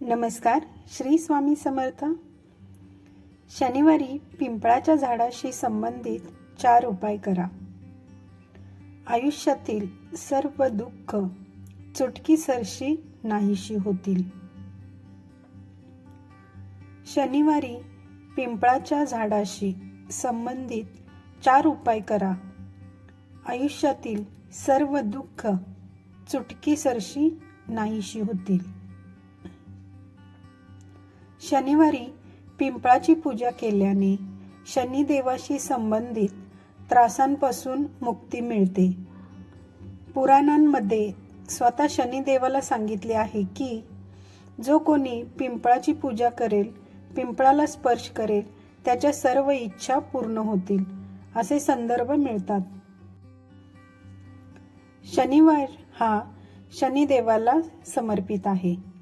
नमस्कार श्री स्वामी समर्थ. शनिवारी पिंपळाच्या झाडाशी संबंधित चार उपाय करा. आयुष्यातील सर्व दुःख चुटकीसरशी नाहीशी होतील. शनिवारी पिंपळाच्या झाडाशी संबंधित चार उपाय करा. आयुष्यातील सर्व दुःख चुटकीसरशी नाहीशी होतील. शनिवारी पिंपळाची पूजा केल्याने शनिदेवाशी संबंधित त्रासांपासून मुक्ती मिळते. पुराणांमध्ये स्वतः शनिदेवाला सांगितले आहे की जो कोणी पिंपळाची पूजा करेल पिंपळाला स्पर्श करेल त्याच्या सर्व इच्छा पूर्ण होतील असे संदर्भ मिळतात. शनिवार हा शनिदेवाला समर्पित आहे.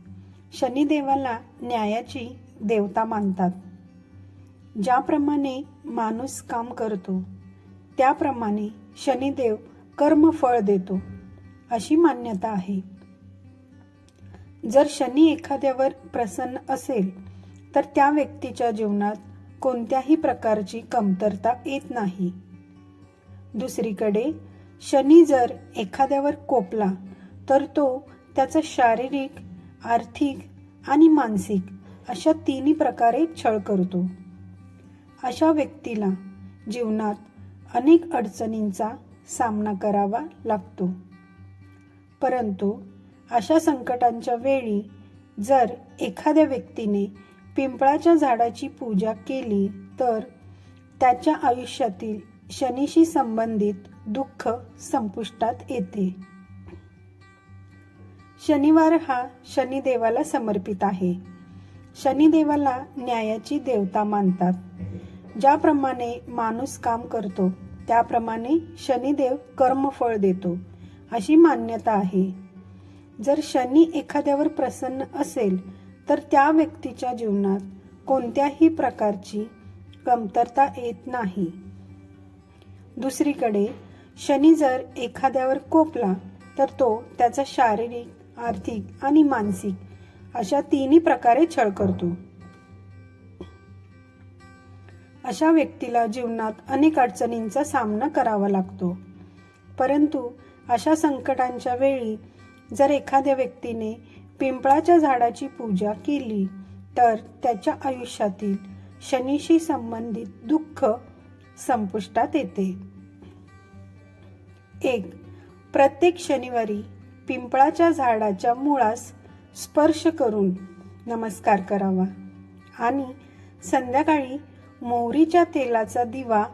शनिदेवाला न्यायाची देवता मानतात. ज्याप्रमाणे माणूस काम करतो त्याप्रमाणे शनिदेव कर्मफळ देतो अशी मान्यता आहे. जर शनी एखाद्यावर प्रसन्न असेल तर त्या व्यक्तीच्या जीवनात कोणत्याही प्रकारची कमतरता येत नाही. दुसरीकडे शनी जर एखाद्यावर कोपला तर तो त्याचा शारीरिक आर्थिक आणि मानसिक अशा तिन्ही प्रकारे छळ करतो. अशा व्यक्तीला जीवनात अनेक अडचणींचा सामना करावा लागतो. परंतु अशा संकटांच्या वेळी जर एखाद्या व्यक्तीने पिंपळाच्या झाडाची पूजा केली तर त्याच्या आयुष्यातील शनीशी संबंधित दुःख संपुष्टात येते. शनिवार हा शनिदेवाला समर्पित आहे. शनिदेवाला न्यायाची देवता मानतात. ज्याप्रमाणे माणूस काम करतो त्याप्रमाणे शनिदेव कर्मफळ देतो अशी मान्यता आहे. जर शनी एखाद्यावर प्रसन्न असेल तर त्या व्यक्तीच्या जीवनात कोणत्याही प्रकारची कमतरता येत नाही. दुसरीकडे शनी जर एखाद्यावर कोपला तर तो त्याचा शारीरिक आर्थिक आणि मानसिक अशा तिन्ही प्रकारे छळ करतो. अशा व्यक्तीला जीवनात अनेक अडचणींचा सामना करावा लागतो. परंतु अशा संकटांच्या वेळी जर एखाद्या व्यक्तीने पिंपळाच्या झाडाची पूजा केली तर त्याच्या आयुष्यातील शनीशी संबंधित दुःख संपुष्टात येते. एक प्रत्येक शनिवारी पिंपळाच्या झाडाच्या मुळास स्पर्श करून नमस्कार करावा. आणि संध्याकाळी मोहरीच्या तेलाचा दिवा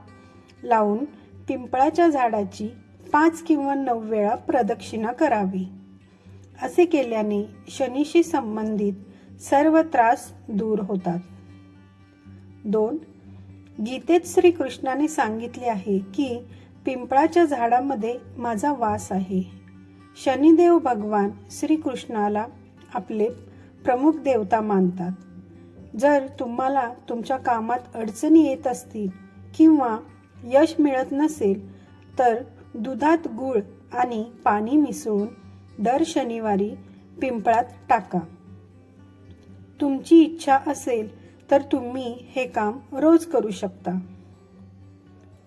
लावून पिंपळाच्या झाडाची पाच किंवा नऊ वेळा प्रदक्षिणा करावी. असे केल्याने शनीशी संबंधित सर्व त्रास दूर होतात. दोन गीतेत श्रीकृष्णाने सांगितले आहे की पिंपळाच्या झाडामध्ये माझा वास आहे. शनिदेव भगवान श्रीकृष्णाला आपले प्रमुख देवता मानतात. जर तुम्हाला तुमच्या कामात अडचणी येत असतील किंवा यश मिळत नसेल तर दुधात गूळ आणि पाणी मिसळून दर शनिवारी पिंपळात टाका. तुमची इच्छा असेल तर तुम्ही हे काम रोज करू शकता.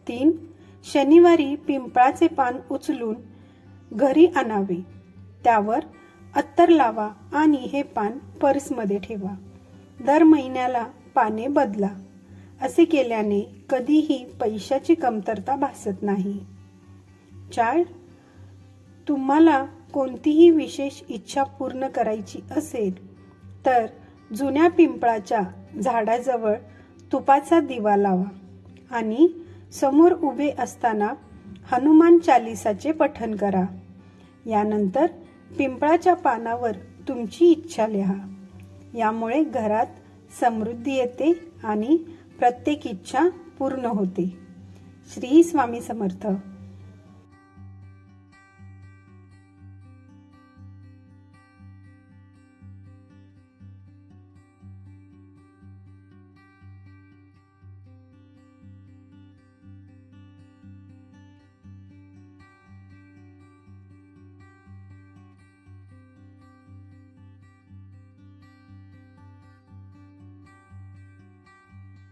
तीन शनिवारी पिंपळाचे पान उचलून घरी आणावे. त्यावर अत्तर लावा आणि हे पान पर्समध्ये ठेवा. दर महिन्याला पाने बदला. असे केल्याने कधीही पैशाची कमतरता भासत नाही. चार तुम्हाला कोणतीही विशेष इच्छा पूर्ण करायची असेल तर जुन्या पिंपळाच्या झाडाजवळ तुपाचा दिवा लावा आणि समोर उभे असताना हनुमान चालिसाचे पठण करा. यानंतर पिंपळाच्या पानावर तुमची इच्छा लिहा. यामुळे घरात समृद्धी येते आणि प्रत्येक इच्छा पूर्ण होते. श्री स्वामी समर्थ.